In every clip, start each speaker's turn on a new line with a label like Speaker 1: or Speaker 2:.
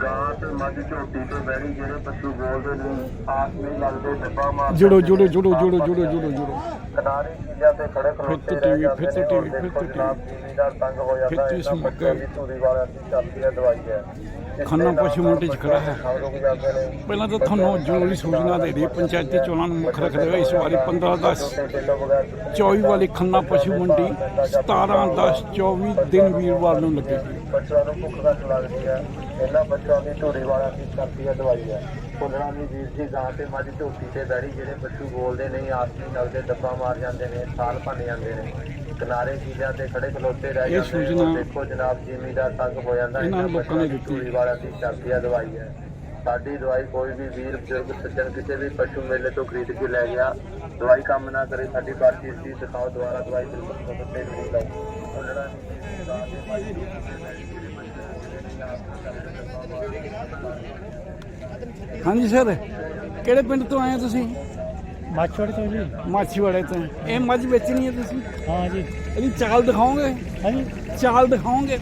Speaker 1: ਗਾਂ ਤੇ ਮੱਝ ਝੋਟੀ ਤੇ ਬੈੜੀ ਜਿਹੜੇ ਪਸ਼ੂ ਬੋਲਦੇ ਨੇ ਆਸ ਨਹੀਂ ਲੱਗਦੇ ਡੱਬਾ ਮਾਰ
Speaker 2: ਜੁੜੋ ਜੁੜੋ ਜੁੜੋ ਜੁੜੋ ਜੁੜੋ ਜੁੜੋ ਜੁੜੋ
Speaker 1: ਕਿਨਾਰੇ ਚੀਜ਼ਾਂ ਤੇ ਖੜੇ ਖਲੋਤੇ
Speaker 2: TV
Speaker 1: ਰਹਿ ਜਾਂਦੇ
Speaker 2: ਫਿਰ
Speaker 1: ਨੇ
Speaker 2: ਤੋਂ
Speaker 1: ਹੁਣ
Speaker 2: TV,
Speaker 1: ਦੇਖੋ
Speaker 2: ਫਿਰ ਤੋਂ
Speaker 1: ਜਨਾਬ ਟੀਵੀ ਦਾ ਤੰਗ ਹੋ ਜਾਂਦਾ
Speaker 2: ਫਿਰ ਤੋਂ
Speaker 1: ਹੈ
Speaker 2: ਇਸ
Speaker 1: ਇਹਨਾਂ
Speaker 2: ਮੌਕੇ
Speaker 1: ਬੱਚਿਆਂ ਦੀ ਧੂਰੀ ਵਾਲਿਆਂ ਦੀ ਚੱਲਦੀ ਹੈ ਦਵਾਈ ਹੈ ਇਸ
Speaker 2: ਖੰਨਾ ਪਸ਼ੂ ਮੰਡੀ 'ਚ ਖੜਾ ਹੈ। ਪਹਿਲਾਂ ਤਾਂ ਤੁਹਾਨੂੰ ਜ਼ਰੂਰੀ ਸੂਚਨਾ ਦੇ ਰਹੀ ਪੰਚਾਇਤੀ ਚੋਣਾਂ ਨੂੰ ਮੁੱਖ ਰੱਖਦੇ ਹੋਏ ਇਸ ਵਾਰੀ 15 10
Speaker 1: ਟੇਲੋ ਵਗੈਰਾ
Speaker 2: 24 ਵਾਲੀ ਖੰਨਾ ਪਸ਼ੂ ਮੰਡੀ 17 10 24 ਦਿਨ ਵੀਰਵਾਰ ਨੂੰ ਲੱਗੇਗੀ
Speaker 1: ਬੱਚਿਆਂ ਨੂੰ ਭੁੱਖ ਘੱਟ ਲੱਗਦੀ ਹੈ ਇਹਨਾਂ ਬੱਚਿਆਂ ਦੀ ਧੂਰੀ ਵਾਲਿਆਂ ਦੀ ਚੱਲਦੀ ਹੈ ਦਵਾਈ ਹੈ ਫੁੱਲਣਾ ਦੀ ਵੀਰ ਜੀ ਗਾਂ ਤੇ ਮੱਝ ਝੋਟੀ ਤੇ ਬੈੜੀ ਜਿਹੜੇ ਪਸ਼ੂ ਬੋਲਦੇ ਨਹੀਂ ਆਸ ਨਹੀਂ ਲੱਗਦੇ ਡੱਬਾ ਮਾਰ ਜਾਂਦੇ ਨੇ ਸਾਲ ਭੰਨ ਜਾਂਦੇ ਨੇ। ਕਿਨਾਰੇ ਚੀਜ਼ਾਂ ਤੇ ਖੜੇ ਖਲੋਤੇ ਰਹਿ ਜਾਂਦੇ ਨੇ ਦੇਖੋ ਜਨਾਬ ਜ਼ਿਮੀਦਾਰ ਤੰਗ ਹੋ ਜਾਂਦਾ
Speaker 2: ਇਹਨਾਂ ਲੋਕਾਂ ਨੇ
Speaker 1: ਦੀ
Speaker 2: ਦਿੱਤੀ।
Speaker 1: ਧੂਰੀ ਵਾਲਿਆਂ ਦੀ ਚੱਲਦੀ ਹੈ ਦਵਾਈ ਹੈ ਸਾਡੀ ਦਵਾਈ ਕੋਈ ਵੀ ਵੀਰ ਬਜ਼ੁਰਗ ਸੱਜਣ ਕਿਸੇ ਵੀ ਪਸ਼ੂ ਮੇਲੇ ਤੋਂ ਖਰੀਦ ਕੇ ਲੈ ਗਿਆ। ਦਵਾਈ ਕੰਮ ਨਾ ਕਰੇ ਸਾਡੀ ਪਰਚੀ ਸੀ ਦਿਖਾਓ ਦੁਬਾਰਾ ਦਵਾਈ ਬਿਲਕੁਲ ਨਹੀਂ ਲਾਈ
Speaker 2: ਹਾਂਜੀ ਸਰ। ਕਿਹੜੇ ਪਿੰਡ ਤੋਂ ਆਏ ਹੋ ਤੁਸੀਂ?
Speaker 3: ਮਾਛੜ ਤੋਂ ਜੀ।
Speaker 2: ਮਾਛੀਵਾੜੇ ਤੋਂ। ਇਹ ਮੱਝ ਵੇਚਣੀ ਹੈ ਤੁਸੀਂ?
Speaker 3: ਹਾਂ ਜੀ।
Speaker 2: ਇਹਦੀ ਚਾਲ ਦਿਖਾਓਗੇ?
Speaker 3: ਹਾਂਜੀ।
Speaker 2: ਚਾਲ ਦਿਖਾਓਗੇ?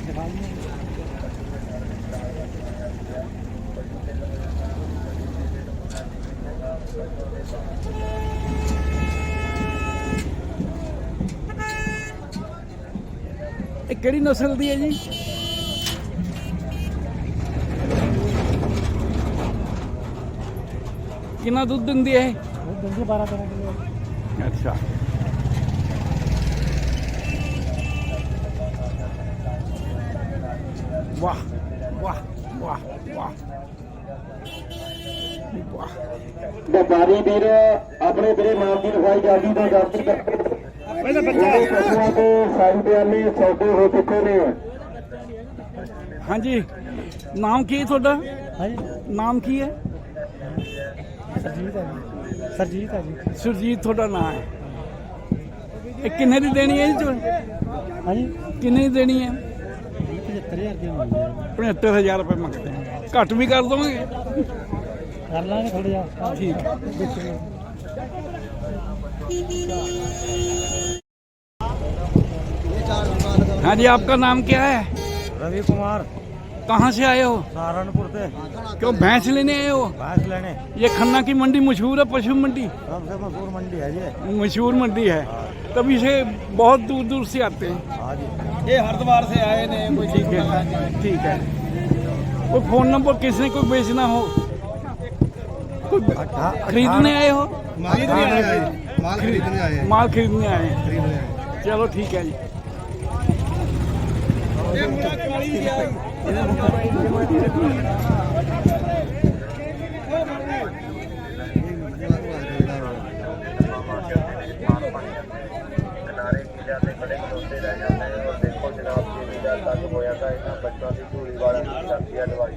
Speaker 2: ਕਿਹੜੀ ਨਸਲ ਦੀ ਹੈ ਜੀ? ਕਿੰਨਾ ਦੁੱਧ ਦਿੰਦੀ ਹੈ
Speaker 3: ਦਿੰਦੀ 12 13 ਕਿਲੋ।
Speaker 2: ਅੱਛਾ। ਵਾਹ ਵਾਹ ਵਾਹ ਵਾਹ। ਵਾਹ।
Speaker 1: ਵਪਾਰੀ ਵੀਰ ਆਪਣੇ ਵੀਰੇ ਨਾਮ ਦੀ ਲਿਖਾਈ ਜਾਂਦੀ ਤੋਂ ਜਾਂਦੀ ਬੱਚਾ। ਸੌਦੇ ਹੋ ਚੁੱਕੇ ਨੇ।
Speaker 2: ਹਾਂਜੀ। ਨਾਮ ਕੀ ਹੈ ਤੁਹਾਡਾ?
Speaker 3: ਹਾਂਜੀ।
Speaker 2: ਨਾਮ ਕੀ ਹੈ?
Speaker 3: ਸਰਜੀਤ ਹੈ ਜੀ। ਸਰਜੀਤ ਹੈ ਜੀ।
Speaker 2: ਸੁਰਜੀਤ ਤੁਹਾਡਾ ਨਾਮ ਹੈ। ਇਹ ਕਿੰਨੇ ਦੀ ਦੇਣੀ ਹੈ ਜੀ
Speaker 3: ਹਾਂਜੀ।
Speaker 2: ਕਿੰਨੇ ਦੀ ਦੇਣੀ ਹੈ?
Speaker 3: 75000 ਦੀ ਮੰਗਦੇ ਆ
Speaker 2: 75000 ਰੁਪਏ ਮੰਗਦੇ ਹੈ ਘੱਟ ਵੀ ਕਰ ਦੋਗੇ?
Speaker 3: ਕਰ ਲਾਂਗੇ ਥੋੜਾ ਜਿਹਾ।
Speaker 2: ਠੀਕ। ਹੈ हाँ जी आपका नाम क्या है?
Speaker 3: रवि कुमार।
Speaker 2: कहाँ से आए हो?
Speaker 3: सहारनपुर से।
Speaker 2: क्यों भैंस लेने आए हो?
Speaker 3: भैंस लेने।
Speaker 2: ये खन्ना की मंडी मशहूर है पशु मंडी?
Speaker 3: सबसे मशहूर मंडी है ये।
Speaker 2: मशहूर मंडी है। तभी से बहुत दूर दूर से आते हैं।
Speaker 3: हाँ
Speaker 2: ये हरिद्वार से आए ने कोई ठीक है। ठीक है। कोई फ़ोन नंबर किसने कोई बेचना हो? कोई खरीदने आए हो?
Speaker 3: ਮਾਲ ਖਰੀਦਣੇ ਆਏ
Speaker 2: ਆ ਜੀ। ਮਾਲ ਖਰੀਦਣੇ ਆਏ ਆ ਜੀ। ਮਾਲ ਖਰੀਦਣੇ ਆਏ ਹਾਂ। ਖਰੀਦਣੇ ਆਏ ਆ।
Speaker 1: ਚਲੋ ਠੀਕ ਹੈ ਜੀ ਕਿਨਾਰੇ ਕੀ ਜਾਂਦੇ ਬੜੇ ਖੋਤੇ ਰਹਿ ਜਾਂਦੇ ਨੇ ਔਰ ਦੇਖੋ ਜਨਾਬ ਜੀ ਵੀ ਜਦ ਤੱਕ ਹੋਇਆ ਤਾਂ ਇਹਨਾਂ ਬੱਚਿਆਂ ਦੀ ਝੂਲੀ ਵਾਲਾ ਨਹੀਂ ਲੱਗਦੀ ਹੈ ਲਵਾਈ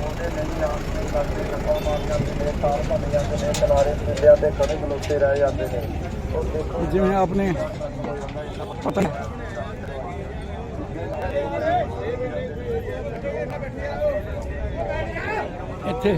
Speaker 2: ਤੇ ਨਹੀਂ ਆਉਂਦੇ ਕਰਦੇ। ਲੱਪਾ ਮਾਰ ਜਾਂਦੇ ਨੇ, ਤਾਰ ਭੰਨ ਜਾਂਦੇ ਨੇ,
Speaker 1: ਕਿਨਾਰੇ ਮਿਲਿਆ ਤੇ ਖੜੇ ਖਲੋਤੇ ਰਹਿ ਜਾਂਦੇ ਨੇ। ਉਹ ਦੇਖੋ
Speaker 2: ਜਿਵੇਂ ਆਪਣੇ ਪਤਾ ਇੱਥੇ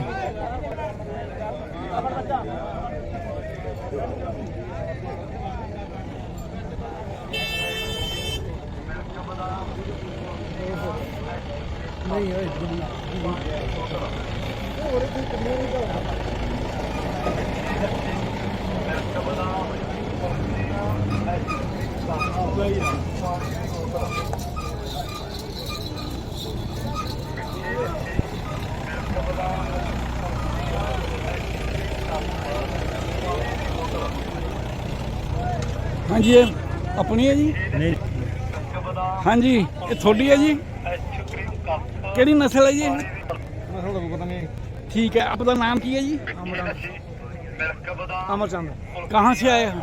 Speaker 2: ਹਾਂਜੀ ਇਹ ਆਪਣੀ ਹੈ ਜੀ
Speaker 3: नहीं
Speaker 2: ਹਾਂਜੀ ਇਹ ਤੁਹਾਡੀ ਹੈ ਜੀ ਕਿਹੜੀ ਨਸਲ ਹੈ ਜੀ ਇਹ?
Speaker 3: मैं थोड़ा पता नहीं
Speaker 2: ठीक है आपका नाम की है जी
Speaker 3: अमरचंद
Speaker 2: कहाँ से आए हैं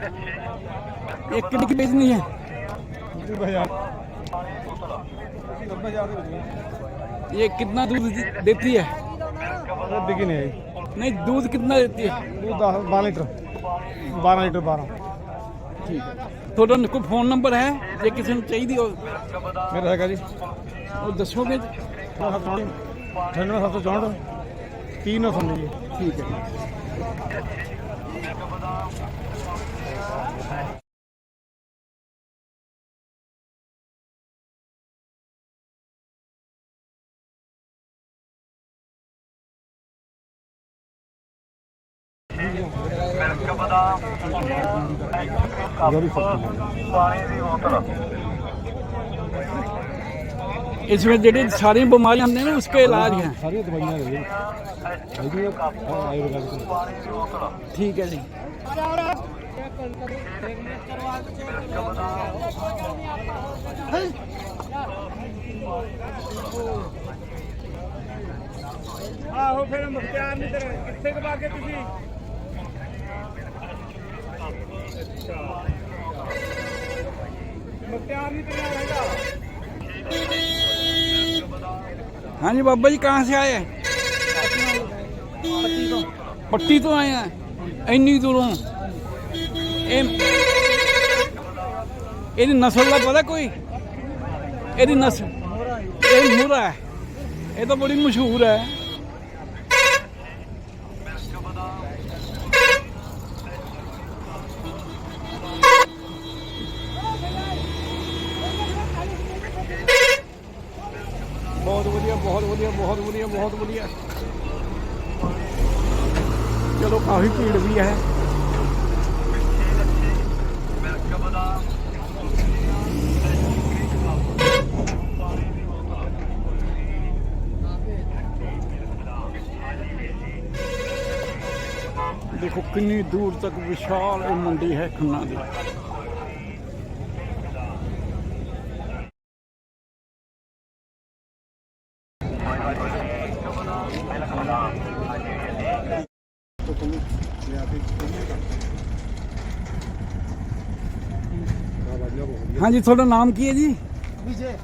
Speaker 2: एक किलो की बेचनी है? ये कितना दूध देती है?
Speaker 3: बिकी नहीं
Speaker 2: नहीं दूध कितना देती है?
Speaker 3: दूध बारह लीटर बारह लीटर बारह
Speaker 2: ठीक। है थोड़ा को फ़ोन नंबर है? ये किसी ने चाहिए हो
Speaker 3: मेरा है जी
Speaker 2: और दसोगे?
Speaker 3: अठानवे सात सौ चौंठ तीन सौ
Speaker 2: ठीक है। इसमें जेडे सारी बीमारियां होंगे ना उसका इलाज है
Speaker 3: सारी दवाइयां है जी आयुर्वेदिक
Speaker 2: ठीक है जी
Speaker 3: ਆਹੋ ਫਿਰ ਮੁਖਤਿਆਰ ਨਹੀਂ ਤੇਰੇ ਕਿੱਥੇ ਕਵਾ ਕੇ ਤੁਸੀਂ
Speaker 2: हाँ जी बाबा जी कहाँ से आए हैं पट्टी तो आए हैं ਇੰਨੀ ਦੂਰੋਂ ਇਹ ਇਹਦੀ ਨਸਲ ਦਾ ਪਤਾ ਕੋਈ ਇਹਦੀ ਨਸਲ ਇਹ ਮੂਰਾ ਹੈ ਇਹ ਤਾਂ ਬੜੀ ਮਸ਼ਹੂਰ ਹੈ ਬਹੁਤ ਵਧੀਆ ਬਹੁਤ ਵਧੀਆ ਬਹੁਤ ਵਧੀਆ। ਚਲੋ ਕਾਫੀ ਭੀੜ ਵੀ ਹੈ। ਦੇਖੋ ਕਿੰਨੀ ਦੂਰ ਤੱਕ ਵਿਸ਼ਾਲ ਇਹ ਮੰਡੀ ਹੈ ਖੰਨਾ ਦੀ। ਹਾਂਜੀ ਤੁਹਾਡਾ ਨਾਮ ਕੀ ਹੈ ਜੀ?
Speaker 3: ਵਿਜੇ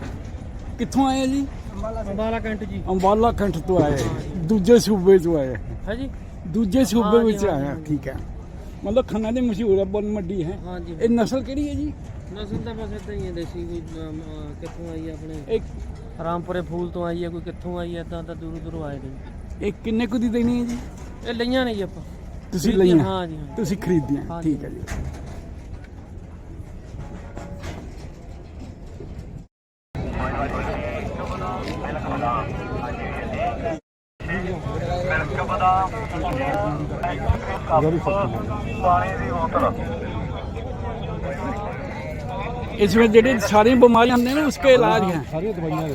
Speaker 2: ਕਿੱਥੋਂ ਆਏ ਆ ਜੀ?
Speaker 3: ਅੰਬਾਲਾ ਕੈਂਟ ਜੀ।
Speaker 2: ਅੰਬਾਲਾ ਕੰਠ ਤੋਂ ਆਏ। ਆ। ਦੂਜੇ ਸੂਬੇ ਤੋਂ ਆਏ। ਆ।
Speaker 3: ਹੈ ਜੀ
Speaker 2: ਦੂਜੇ ਸੂਬੇ ਵਿੱਚ ਆਏ ਆ
Speaker 3: ਹਾਂਜੀ।
Speaker 2: ਠੀਕ ਹੈ। ਮਤਲਬ ਖੰਨਾ ਦੀ ਮਸ਼ਹੂਰ ਹੈ ਬਨ ਮੰਡੀ ਹੈ।
Speaker 3: ਹਾਂਜੀ।
Speaker 2: ਇਹ ਨਸਲ ਕਿਹੜੀ ਹੈ ਜੀ?
Speaker 3: ਨਸਲ ਤਾਂ ਬਸ ਇਦਾਂ ਹੀ ਹੈ ਦੇਸੀ ਕੋਈ ਕਿੱਥੋਂ ਆਈ ਆਪਣੇ?
Speaker 2: ਇਹ
Speaker 3: ਰਾਮਪੁਰੇ ਫੂਲ ਤੋਂ ਆਈ ਹੈ ਕੋਈ ਕਿੱਥੋਂ ਆਈ ਹੈ ਇਦਾਂ ਤਾਂ ਦੂਰੋਂ ਦੂਰੋਂ ਆਏ ਨੇ।
Speaker 2: ਇਹ ਕਿੰਨੇ ਕੁ ਦੀ ਦੇਣੀ ਹੈ ਜੀ?
Speaker 3: ਇਹ ਲਈਆਂ ਨੇ ਜੀ ਆਪਾਂ।
Speaker 2: ਤੁਸੀਂ
Speaker 3: ਖਰੀਦੀਆਂ,
Speaker 2: ਲਈਆਂ?
Speaker 3: ਹਾਂ ਜੀ।
Speaker 2: ਤੁਸੀਂ ਖਰੀਦੀਆਂ। ਠੀਕ ਹੈ ਜੀ। ਪਾਣੀ ਦੀ ਬੋਤਲ इसमें जेडी सारी बीमारियाँ हमने ना उसके इलाज हैं।
Speaker 3: सारी दवाइयाँ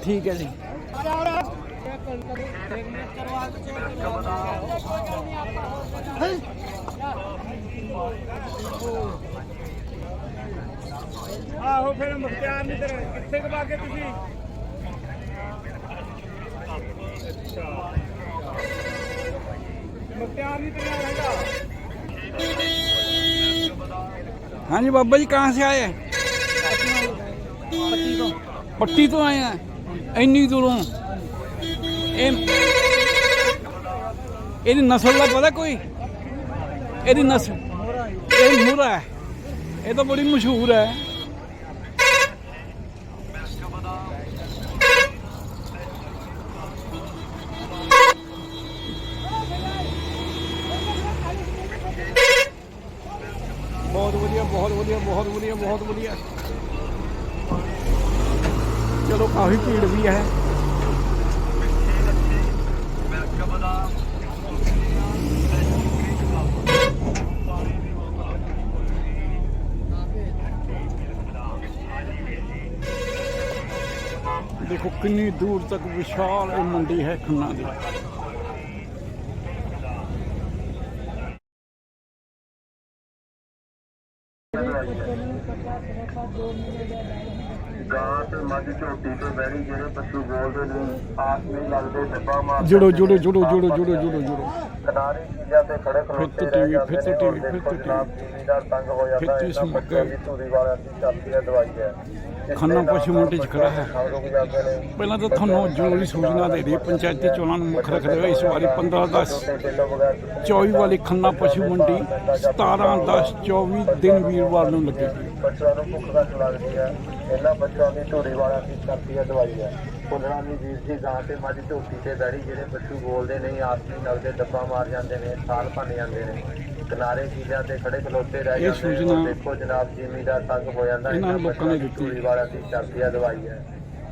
Speaker 2: ठीक है जी।
Speaker 3: आहो फिर ਮੁਖਤਿਆਰ नहीं तेरे ਕਿੱਥੇ के बाकी तुझे
Speaker 2: हाँ जी बाबा जी कहाँ से आए हैं पट्टी तो आए हैं ਇੰਨੀ ਦੂਰੋਂ ਇਹ ਇਹਦੀ ਨਸਲ ਦਾ ਪਤਾ ਕੋਈ ਇਹਦੀ ਨਸਲ ਇਹ ਮੂਰਾ ਹੈ ਇਹ ਤਾਂ ਬੜੀ ਮਸ਼ਹੂਰ ਹੈ ਬਹੁਤ ਵਧੀਆ ਬਹੁਤ ਵਧੀਆ। ਚਲੋ ਕਾਫੀ ਭੀੜ ਵੀ ਹੈ। ਦੇਖੋ ਕਿੰਨੀ ਦੂਰ ਤੱਕ ਵਿਸ਼ਾਲ ਇਹ ਮੰਡੀ ਹੈ ਖੰਨਾ ਦੀ
Speaker 1: ਗਾਂ ਤੇ ਮੱਝ ਝੋਟੀ ਤੇ ਬੈਣੀ ਜਿਹੜੇ ਪਸ਼ੂ ਬੋਲਦੇ ਨੇ ਆਸ ਨਹੀਂ ਲੱਗਦੇ ਡੱਬਾ ਮਾਰ
Speaker 2: ਜੁੜੋ ਜੁੜੋ ਜੁੜੋ ਜੁੜੋ ਜੁੜੋ ਜੁੜੋ ਜੁੜੋ।
Speaker 1: ਕਿਨਾਰੇ ਚੀਜ਼ਾਂ ਤੇ ਖੜੇ
Speaker 2: ਫਿਰ
Speaker 1: ਰਹਿ ਜਾਂਦੇ ਨੇ
Speaker 2: ਫਿਰ ਤੋਂ
Speaker 1: ਦੇਖੋ
Speaker 2: TV,
Speaker 1: ਜਨਾਬ ਜ਼ਿਮੀਦਾਰ ਤੰਗ ਹੋ ਜਾਂਦਾ
Speaker 2: ਫਿਰ ਤੋਂ
Speaker 1: ਬੱਚਿਆਂ ਦੀ ਧੂਰੀ ਵਾਲਿਆਂ ਦੀ ਚੱਲਦੀ ਹੈ ਦਵਾਈ ਹੈ।
Speaker 2: ਖੰਨਾ
Speaker 1: ਦੇ
Speaker 2: ਪਸ਼ੂ ਮੰਡੀ 'ਚ ਖੜਾ ਹੈ। ਪਹਿਲਾਂ ਤਾਂ ਤੁਹਾਨੂੰ ਜ਼ਰੂਰੀ ਸੂਚਨਾ ਦੇ ਰਹੀ ਪੰਚਾਇਤੀ ਚੋਣਾਂ ਨੂੰ ਮੁੱਖ ਰੱਖਦੇ ਹੋਏ ਇਸ ਵਾਰੀ 15 10
Speaker 1: ਛੋਟੇ ਪਿੰਡੋਂ ਬਗੈਰ ਤੁਸੀਂ
Speaker 2: 24 ਵਾਲੀ ਖੰਨਾ ਪਸ਼ੂ ਮੰਡੀ 17 10 24 ਦਿਨ ਵੀਰਵਾਰ ਨੂੰ ਲੱਗੇਗੀ
Speaker 1: ਬੱਚਿਆਂ ਨੂੰ ਭੁੱਖ ਘੱਟ ਲੱਗਦੀ ਹੈ। ਇਹਨਾਂ ਬੱਚਿਆਂ ਦੀ ਧੂਰੀ ਵਾਲਿਆਂ ਦੀ ਚੱਲਦੀ ਹੈ ਦਵਾਈ ਹੈ ਫੁੱਲਣਾ ਦੀ ਵੀਰ ਜੀ ਗਾਂ ਤੇ ਮੱਝ ਝੋਟੀ ਤੇ ਬੈੜੀ ਜਿਹੜੇ ਪਸ਼ੂ ਬੋਲਦੇ ਨਹੀਂ ਆਸ ਨਹੀਂ ਲੱਗਦੇ ਡੱਬਾ ਮਾਰ ਜਾਂਦੇ ਨੇ ਸਾਲ ਭੰਨ ਜਾਂਦੇ ਨੇ। ਕਿਨਾਰੇ ਚੀਜ਼ਾਂ ਤੇ ਖੜੇ ਖਲੋਤੇ ਰਹਿ ਜਾਂਦੇ ਨੇ। ਦੇਖੋ ਜਨਾਬ ਜ਼ਿਮੀਦਾਰ ਤੰਗ ਹੋ ਜਾਂਦਾ
Speaker 2: ਇਹਨਾਂ ਲੋਕਾਂ ਨੇ ਦਿੱਤੀ।
Speaker 1: ਦੀ ਚੱਲਦੀ ਹੈ ਦਵਾਈ ਹੈ।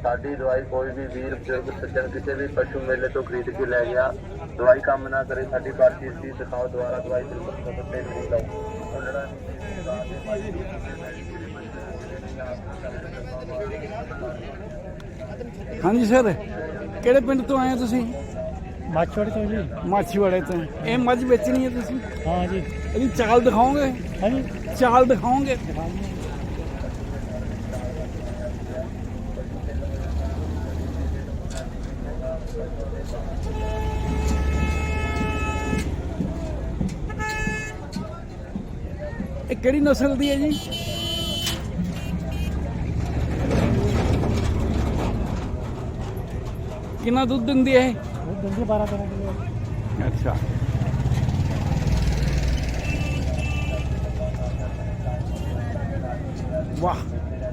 Speaker 1: ਸਾਡੀ ਦਵਾਈ ਕੋਈ ਵੀ ਵੀਰ ਬਜ਼ੁਰਗ ਸੱਜਣ ਕਿਸੇ ਵੀ ਪਸ਼ੂ ਮੇਲੇ ਤੋਂ ਖਰੀਦ ਕੇ ਲੈ ਗਿਆ। ਦਵਾਈ ਕੰਮ ਨਾ ਕਰੇ ਸਾਡੀ ਬਾਤ ਸੀ ਦਿਖਾਓ ਦੁਬਾਰਾ ਦਵਾਈ ਬਿਲਕੁਲ ਸਸਤੇ ਨਹੀਂ ਲਾਓ। ਫੁੱਲਣਾ ਦੀ
Speaker 2: ਹਾਂਜੀ ਸਰ। ਕਿਹੜੇ ਪਿੰਡ ਤੋਂ ਆਏ ਹੋ ਤੁਸੀਂ?
Speaker 3: ਮਾਛੜ ਤੋਂ ਜੀ।
Speaker 2: ਮਾਛੀਵਾੜੇ ਤੋਂ। ਇਹ ਮੱਝ ਵੇਚਣੀ ਹੈ ਤੁਸੀਂ?
Speaker 3: ਹਾਂ ਜੀ।
Speaker 2: ਇਹਦੀ ਚਾਲ ਦਿਖਾਓਗੇ?
Speaker 3: ਹਾਂਜੀ।
Speaker 2: ਚਾਲ ਦਿਖਾਓਗੇ? ਇਹ ਕਿਹੜੀ ਨਸਲ ਦੀ ਹੈ ਜੀ? ਕਿੰਨਾ ਦੁੱਧ ਦਿੰਦੀ ਹੈ ਇਹ?
Speaker 3: ਉਹ ਦਿੰਦੀ 12 13 ਕਿਲੋ।
Speaker 2: ਅੱਛਾ। ਵਾਹ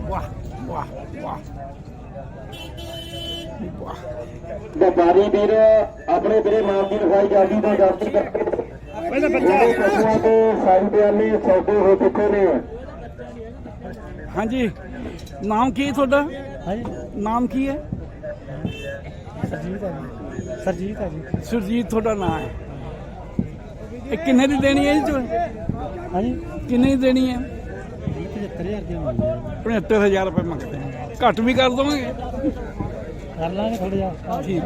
Speaker 2: ਵਾਹ ਵਾਹ ਵਾਹ। ਵਾਹ।
Speaker 1: ਵਪਾਰੀ ਵੀਰ ਆਪਣੇ ਵੀਰੇ ਮਾਲ ਦੀ ਲਿਖਾਈ ਜਾਦੀ ਤੋਂ ਜਾਤੀ ਕਰਕੇ
Speaker 3: ਪਹਿਲਾਂ
Speaker 1: ਜਿਹੜੇ ਪਸ਼ੂਆਂ ਦੇ ਸਾਈਡਿਆਲੇ ਸੌਦੇ ਹੋ ਚੁੱਕੇ ਨੇ।
Speaker 2: ਹਾਂਜੀ। ਨਾਮ ਕੀ ਹੈ ਤੁਹਾਡਾ?
Speaker 3: ਹਾਂਜੀ।
Speaker 2: ਨਾਮ ਕੀ ਹੈ?
Speaker 3: ਸਰਜੀਤ ਹੈ ਜੀ। ਸਰਜੀਤ ਹੈ ਜੀ।
Speaker 2: ਸੁਰਜੀਤ ਤੁਹਾਡਾ ਨਾਮ ਹੈ। ਇਹ ਕਿੰਨੇ ਦੀ ਦੇਣੀ ਹੈ ਜੀ
Speaker 3: ਹਾਂਜੀ।
Speaker 2: ਕਿੰਨੇ ਦੀ ਦੇਣੀ ਹੈ?
Speaker 3: 75000 ਦੀ ਮਿਲਦੀ ਹੈ
Speaker 2: 75000 ਰੁਪਏ ਮੰਗਦੇ ਹੈ ਘੱਟ ਵੀ ਕਰ ਦੋਗੇ?
Speaker 3: ਕਰ ਲਾਂਗੇ ਥੋੜਾ ਜਿਹਾ।
Speaker 2: ਠੀਕ।